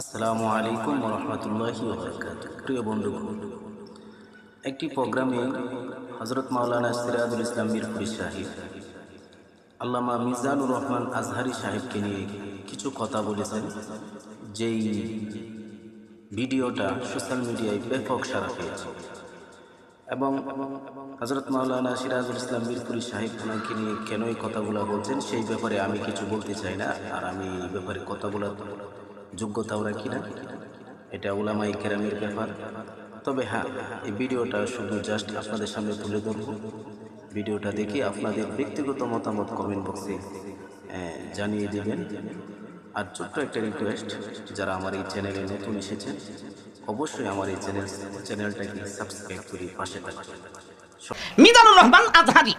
আসসালামু আলাইকুম রহমতুল্লাহি প্রিয় বন্ধুগণ, একটি প্রোগ্রামে হজরত মাওলানা সিরাজুল ইসলাম মিরপুরি সাহিব, আল্লামা মিজানুর রহমান আজহারি সাহেবকে নিয়ে কিছু কথা বলেছেন, যেই ভিডিওটা সোশ্যাল মিডিয়ায় ব্যাপক সারা পেয়েছে। এবং হজরত মাওলানা সিরাজুল ইসলাম মিরপুরি সাহেব ওনাকে নিয়ে কেন এই কথাগুলো বলছেন সেই ব্যাপারে আমি কিছু বলতে চাই না, আর আমি এই ব্যাপারে কথাগুলো যোগ্যতাও রাখি না এটা ওলামাই কেরামের ব্যাপার। তবে হ্যাঁ এই ভিডিওটা শুধু জাস্ট আপনাদের সামনে তুলে ধরব। ভিডিওটা দেখে আপনাদের ব্যক্তিগত মতামত কমেন্ট বক্সে জানিয়ে দেবেন। আর ছোট্ট একটা রিকোয়েস্ট যারা আমার এই চ্যানেলে নতুন এসেছেন, অবশ্যই আমার এই চ্যানেল চ্যানেলটাকে সাবস্ক্রাইব করে পাশে থাকবেন। রহমান আজহারি,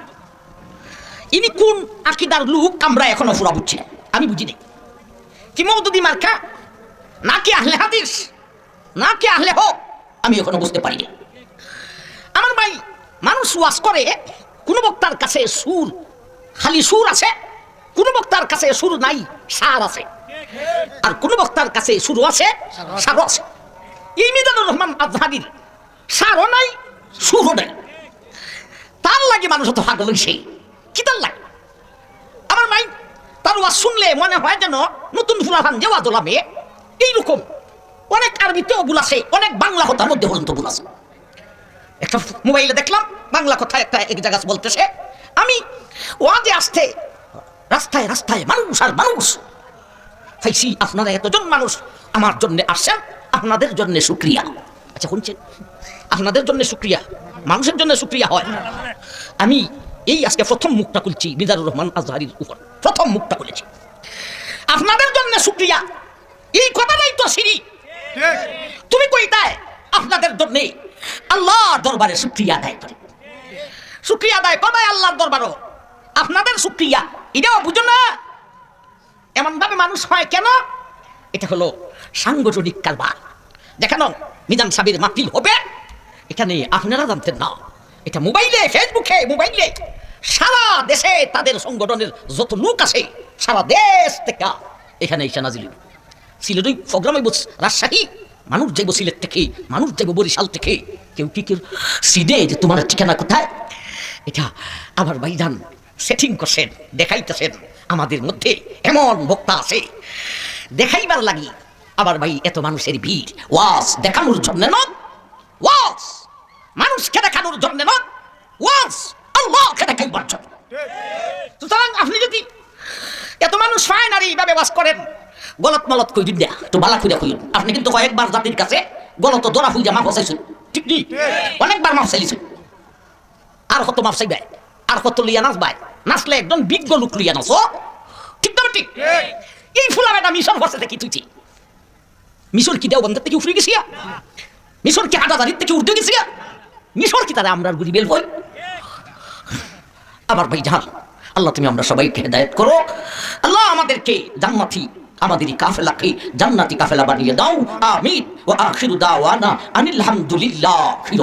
ইনি কোন আকিদার লোক আমরা এখনও পুরা বুঝছি। আমি বুঝি নাই কি মৌদুদি মার্কা? নাকি আহলে হাদিস? নাকি আহলে হোক? আমি এখনও বুঝতে পারি। আমার ভাই, মানুষ ওয়াজ করে, কোন বক্তার কাছে সুর, খালি সুর আছে, কোন বক্তার কাছে সুর নাই, সার আছে। আর কোন বক্তার কাছে সুর আছে, সারও আছে। এই মিজানুর রহমান আজহারির সারও নাই, সুরও নাই। তার লাগে মানুষ তো পাগল হইছে। কি তার লাগে? আমার মাই তার ওয়াজ শুনলে মনে হয় যেন নতুন ফুলাফান যে ওয়াজ ওলাবে এইরকম। অনেক আরবিতেও ভুল আছে, অনেক বাংলা কথার মধ্যে পর্যন্ত ভুল আছে। একটা মোবাইলে দেখলাম, বাংলা কথা একটা এক জায়গা বলতেছে, আমি ওয়াজে আসতে রাস্তায় রাস্তায় মানুষ আর মানুষ পাইছি আপনারা এতজন মানুষ আমার জন্য আসছেন, আপনাদের জন্য শুক্রিয়া। আচ্ছা শুনছেন? আপনাদের জন্য শুক্রিয়া, মানুষের জন্য শুক্রিয়া হয়। আমি এই আজকে প্রথম মুখটা খুলছি, মিজানুর রহমান আজহারির উপর। প্রথম মুখটা খুলেছি। আপনাদের জন্য শুক্রিয়া। এই কথাটাই তো সিঁড়ি। তুমি কইতায় আপনাদের জন্য আল্লাহ দরবারে শুক্রিয়া আদায় করে। শুক্রিয়া আদায় কদায় আল্লাহর দরবারও। আপনাদের শুক্রিয়া। এটাও বুঝো না। এমন ভাবে মানুষ হয় কেন? এটা হলো সাংগঠনিক কারবার। দেখানো মিজান সাবির মাহফিল হবে। এখানে আপনারা জানতেন না। এটা মোবাইলে ফেসবুকে মোবাইলে। সারা দেশে তাদের সংগঠনের যত লোক আছে সারা দেশ থেকে এখানে এসে নাজিল। সিলেট ওই প্রোগ্রামে বস রাজশাহী। মানুষ যাইব সিলেট থেকে, মানুষ যাইব বরিশাল থেকে। কেউ কি কেউ সিদে যে তোমার ঠিকানা কোথায়? এটা আবার ভাইজান সেটিং করছেন, দেখাইতেছেন আমাদের মধ্যে। এমন বক্তা আছে। দেখাইবার লাগি আবার ভাই এত মানুষের ভিড়। ওয়াস দেখানোর জন্য নয় ওয়াস মানুষকে দেখানোর জন্য নয় ওয়াস আল্লাহকে দেখাইবার জন্য। সুতরাং আপনি যদি এত মানুষ ফাইনারি এইভাবে বাস করেন গলত মলত কই দিন তো বালা খুঁজে খুঁজুন আপনি কিন্তু কয়েকবার জাতির কাছে গলত দরা খুঁজে মাফ চাইছেন। ঠিক নেই অনেকবার মাফ চাইছেন। আর কত মাফ চাইবে আর কত লিয়া নাচবাই? নাচলে একদম বিজ্ঞ লোক লিয়া নাচ। ঠিক না ঠিক। এই ফুলা বেটা মিশন করছে দেখি তুই মিশর কি দেও বন্ধের থেকে উঠে গেছিয়া? মিশর কি হাটাদারির থেকে উঠে গেছিয়া? মিশর কি তারা আমরা গুলি বেল হই? আমার ভাই জাহান আল্লাহ তুমি আমরা সবাইকে হেদায়ত করো। আল্লাহ আমাদেরকে জান্নাতি আমাদেরই কাফেলাকে জান্নাতি কাফেলা বানিয়ে দাও আমিন। ও আখিরু দাওয়ানা আনিল হামদুলিল্লাহি